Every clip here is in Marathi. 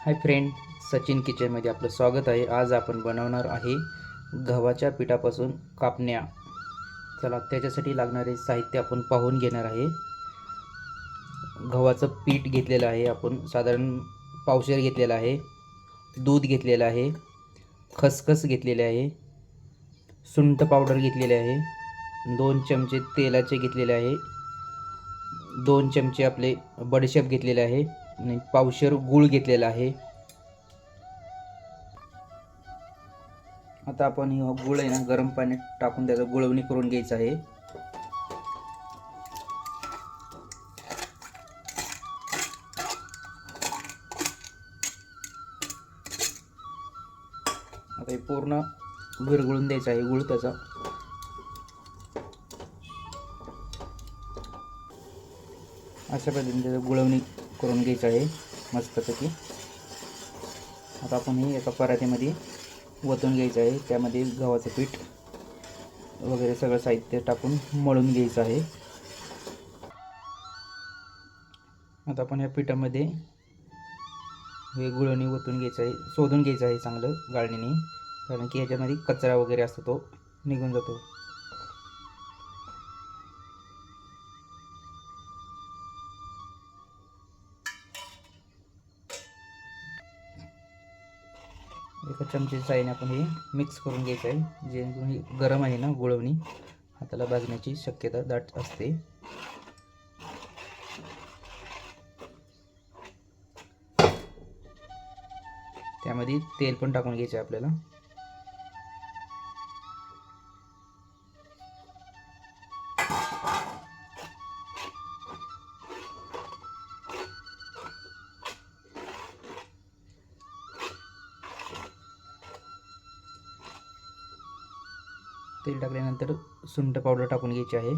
हाय फ्रेंड सचिन किचनमध्ये आपलं स्वागत आहे. आज आपण बनवणार आहे गव्हाच्या पिठापासून कापण्या. चला त्याच्यासाठी लागणारे साहित्य आपण पाहून घेणार आहे. गव्हाचं पीठ घेतलेलं आहे आपण साधारण पावशेर घेतलेलं आहे दूध घेतलेलं आहे खसखस घेतलेले आहे सुंठ पावडर घेतलेले आहे दोन चमचे तेलाचे घेतलेले आहे दोन चमचे आपले बडीशेप घेतलेले आहे आणि पावशेर गूळ घेतलेला आहे. आता आपण हा गूळ आहे ना गरम पाण्यात टाकून त्याचं गुळवणी करून घ्यायचं आहे. आता हे पूर्ण विरगुळून द्यायचं आहे गुळ त्याचा. अशा पद्धतीने त्याचं गुळवणी करून घ्यायचं आहे मस्तपैकी. आता आपण हे एका परातीमध्ये वतून घ्यायचं आहे त्यामध्ये गव्हाचं पीठ वगैरे सगळं साहित्य टाकून मळून घ्यायचं आहे. आता आपण या पिठामध्ये हे गुळणी ओतून घ्यायचं आहे शोधून घ्यायचं आहे चांगलं गाळणीने कारण की याच्यामध्ये कचरा वगैरे असतो तो निघून जातो. एका चमचेच्या आहे आपण हे मिक्स करून घ्यायचं आहे. जेणेकरून हे गरम आहे ना गुळवणी हाताला भाजण्याची शक्यता दाट असते. त्यामध्ये तेल पण टाकून घ्यायचं आहे आपल्याला. तेल टाकल्यानंतर सुंठ पावडर टाकून घ्यायची आहे.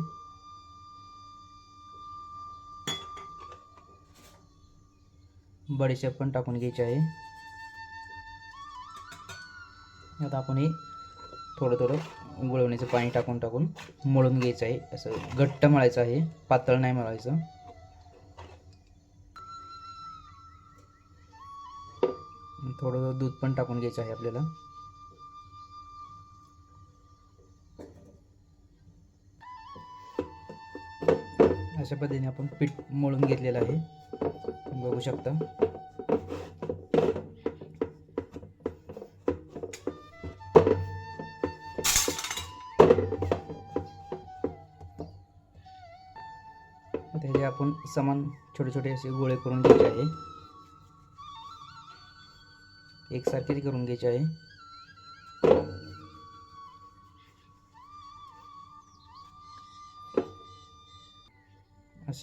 बडीशेप पण टाकून घ्यायची आहे. आता आपण हे थोडं थोडं गुळवण्याचं पाणी टाकून टाकून मळून घ्यायचं आहे. असं घट्ट मळायचं आहे. पातळ नाही मळायचं. थोडं दूध पण टाकून घ्यायचं आहे आपल्याला. अशा पद्धतीने आपण पीठ मळून घेतलेलं आहे. बघू शकता. त्याचे आपण समान छोटे छोटे असे गोळे करून घ्यायचे आहे. एकसारखेच करून घ्यायचे आहे.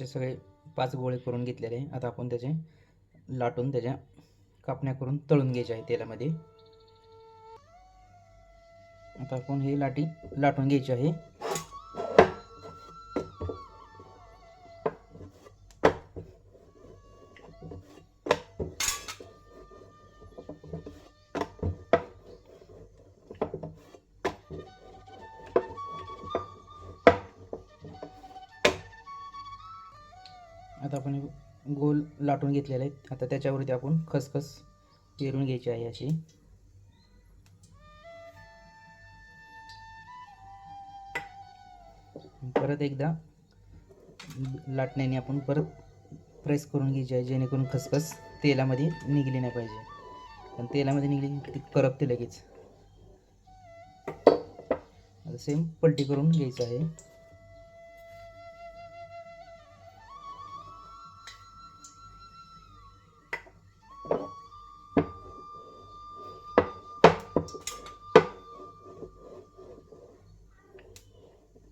असे सगळे पाच गोळे करून घेतलेले आहे. आता आपण त्याचे लाटून त्याच्या कापण्या करून तळून घ्यायचे आहे तेलामध्ये. आता आपण हे लाटी लाटून घ्यायची आहे. आता आपण गोल लाटून घेतलेले आहेत. आता त्याच्यावरती आपण खसखस पेरून घ्यायची आहे अशी. परत एकदा लाटण्याने आपण परत प्रेस करून घ्यायची आहे जेणेकरून खसखस तेलामध्ये निघली नाही पाहिजे. पण तेलामध्ये निघली ती करपते लगेच. सेम पलटी करून घ्यायचं आहे.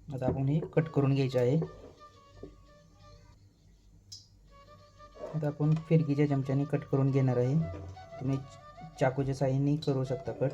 आता आपण हे कट करून घ्यायचे आहे. आता आपण फिरकीच्या चमच्याने कट करून घेणार आहे. तुम्ही चाकूच्या साह्याने करू शकता कट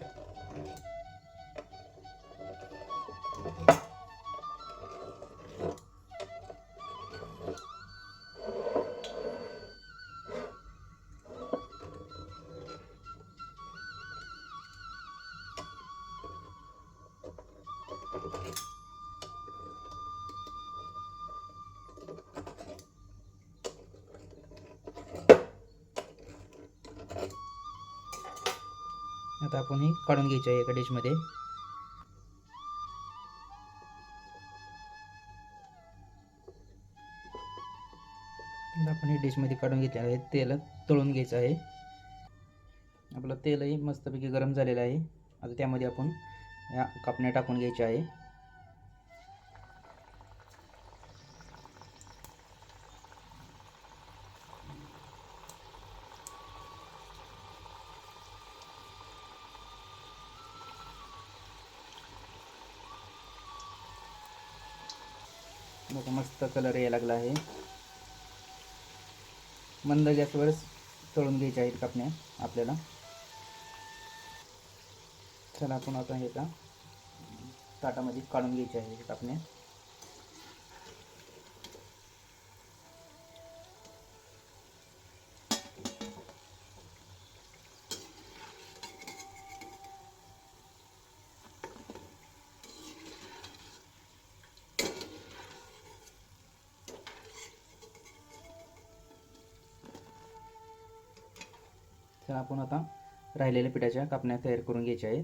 आता आपण ही काढून घ्यायची आहे एका डिशमध्ये आपण ही डिशमध्ये काढून घेतले आहे. तेल तळून घ्यायचं आहे. आपलं तेलही मस्तपैकी गरम झालेलं आहे. आता त्यामध्ये आपण या कापण्या टाकून घ्यायच्या आहे. बघा मस्त कलर यायला लागला आहे. मंद गॅसवरच तळून घ्यायच्या आहेत कापण्या आपल्याला. चला आपण आता हे का ताटामध्ये काढून घ्यायचे आहे कापण्या. तर आपण आता राहिलेल्या पिठाच्या कापण्या तयार करून घ्यायच्या आहेत.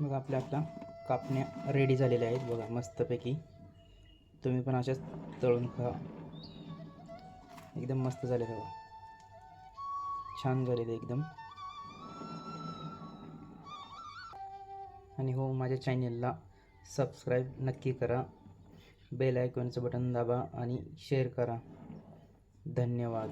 मग आपल्या आपल्या कापण्या रेडी झालेल्या आहेत बघा मस्तपैकी. तुम्ही पण अशाच तळून खा. एकदम मस्त झाले बघा. छान झालेले एकदम. आणि हो माझ्या चॅनेलला सबस्क्राईब नक्की करा. बेल आयकॉनचं बटन दाबा आणि शेअर करा. धन्यवाद.